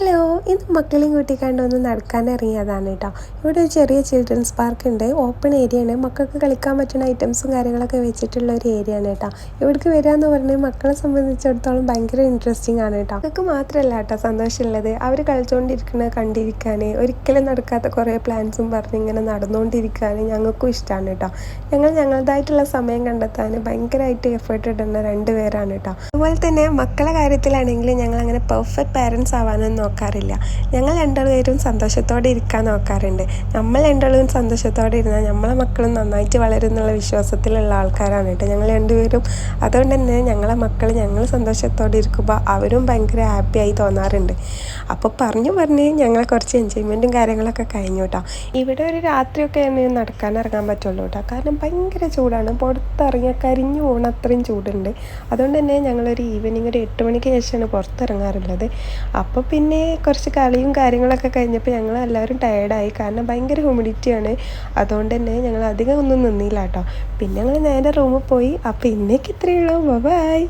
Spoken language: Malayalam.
ഹലോ ഇന്ന് മക്കളെയും കൂട്ടിക്കാണ്ട് ഒന്ന് നടക്കാൻ ഇറങ്ങിയതാണ് കേട്ടോ ഇവിടെ ഒരു ചെറിയ ചിൽഡ്രൻസ് പാർക്ക് ഉണ്ട്. ഓപ്പൺ ഏരിയ ആണ്. മക്കൾക്ക് കളിക്കാൻ പറ്റുന്ന ഐറ്റംസും കാര്യങ്ങളൊക്കെ വെച്ചിട്ടുള്ള ഒരു ഏരിയ ആണ് കേട്ടോ ഇവിടേക്ക് വരിക എന്ന് പറഞ്ഞാൽ മക്കളെ സംബന്ധിച്ചിടത്തോളം ഭയങ്കര ഇൻട്രസ്റ്റിംഗ് ആണ് കേട്ടോ മക്കൾക്ക് മാത്രമല്ല കേട്ടോ സന്തോഷമുള്ളത്. അവർ കളിച്ചുകൊണ്ടിരിക്കുന്നത് കണ്ടിരിക്കാൻ ഒരിക്കലും നടക്കാത്ത കുറേ പ്ലാൻസും പറഞ്ഞ് ഇങ്ങനെ നടന്നുകൊണ്ടിരിക്കാൻ ഞങ്ങൾക്കും ഇഷ്ടമാണ് കേട്ടോ ഞങ്ങൾ ഞങ്ങളുടേതായിട്ടുള്ള സമയം കണ്ടെത്താൻ ഭയങ്കരമായിട്ട് എഫേർട്ട് ഇടുന്ന രണ്ട് പേരാണ് കേട്ടോ അതുപോലെ തന്നെ മക്കളെ കാര്യത്തിലാണെങ്കിൽ ഞങ്ങൾ അങ്ങനെ പെർഫെക്റ്റ് പാരൻസ് ആവാനൊന്നും നോക്കാറില്ല. ഞങ്ങൾ രണ്ടുപേരും സന്തോഷത്തോടെ ഇരിക്കാൻ നോക്കാറുണ്ട്. നമ്മൾ രണ്ടുപേരും സന്തോഷത്തോടെ ഇരുന്നാൽ നമ്മളെ മക്കളും നന്നായിട്ട് വളരും എന്നുള്ള വിശ്വാസത്തിലുള്ള ആൾക്കാരാണ് കേട്ടോ. ഞങ്ങൾ രണ്ടുപേരും അതുകൊണ്ട് തന്നെ ഞങ്ങളെ മക്കൾ ഞങ്ങൾ സന്തോഷത്തോടെ ഇരിക്കുമ്പോൾ അവരും ഭയങ്കര ഹാപ്പിയായി തോന്നാറുണ്ട്. അപ്പോൾ പറഞ്ഞു പറഞ്ഞ് ഞങ്ങൾ കുറച്ച് എൻജോയ്മെന്റും കാര്യങ്ങളൊക്കെ കഴിഞ്ഞു കേട്ടോ. ഇവിടെ ഒരു രാത്രിയൊക്കെ തന്നെ നടക്കാൻ ഇറങ്ങാൻ പറ്റുള്ളൂ കേട്ടോ. കാരണം ഭയങ്കര ചൂടാണ്. പുറത്തിറങ്ങി കരിഞ്ഞു പോകണം അത്രയും ചൂടുണ്ട്. അതുകൊണ്ട് തന്നെ ഞങ്ങളൊരു ഈവനിങ് ഒരു എട്ട് മണിക്ക് ശേഷമാണ് പുറത്തിറങ്ങാറുള്ളത്. അപ്പോൾ പിന്നെ കുറച്ച് കളിയും കാര്യങ്ങളൊക്കെ കഴിഞ്ഞപ്പോൾ ഞങ്ങൾ എല്ലാവരും ടയേർഡായി കാരണം ഭയങ്കര ഹ്യൂമിഡിറ്റിയാണ് അതുകൊണ്ട് തന്നെ ഞങ്ങൾ അധികം ഒന്നും നിന്നില്ല കേട്ടോ. പിന്നെ ഞങ്ങൾ നേരെ റൂമിൽ പോയി. അപ്പോൾ ഇന്നേക്ക് ഇത്രയേ ഉള്ളൂ. ബൈ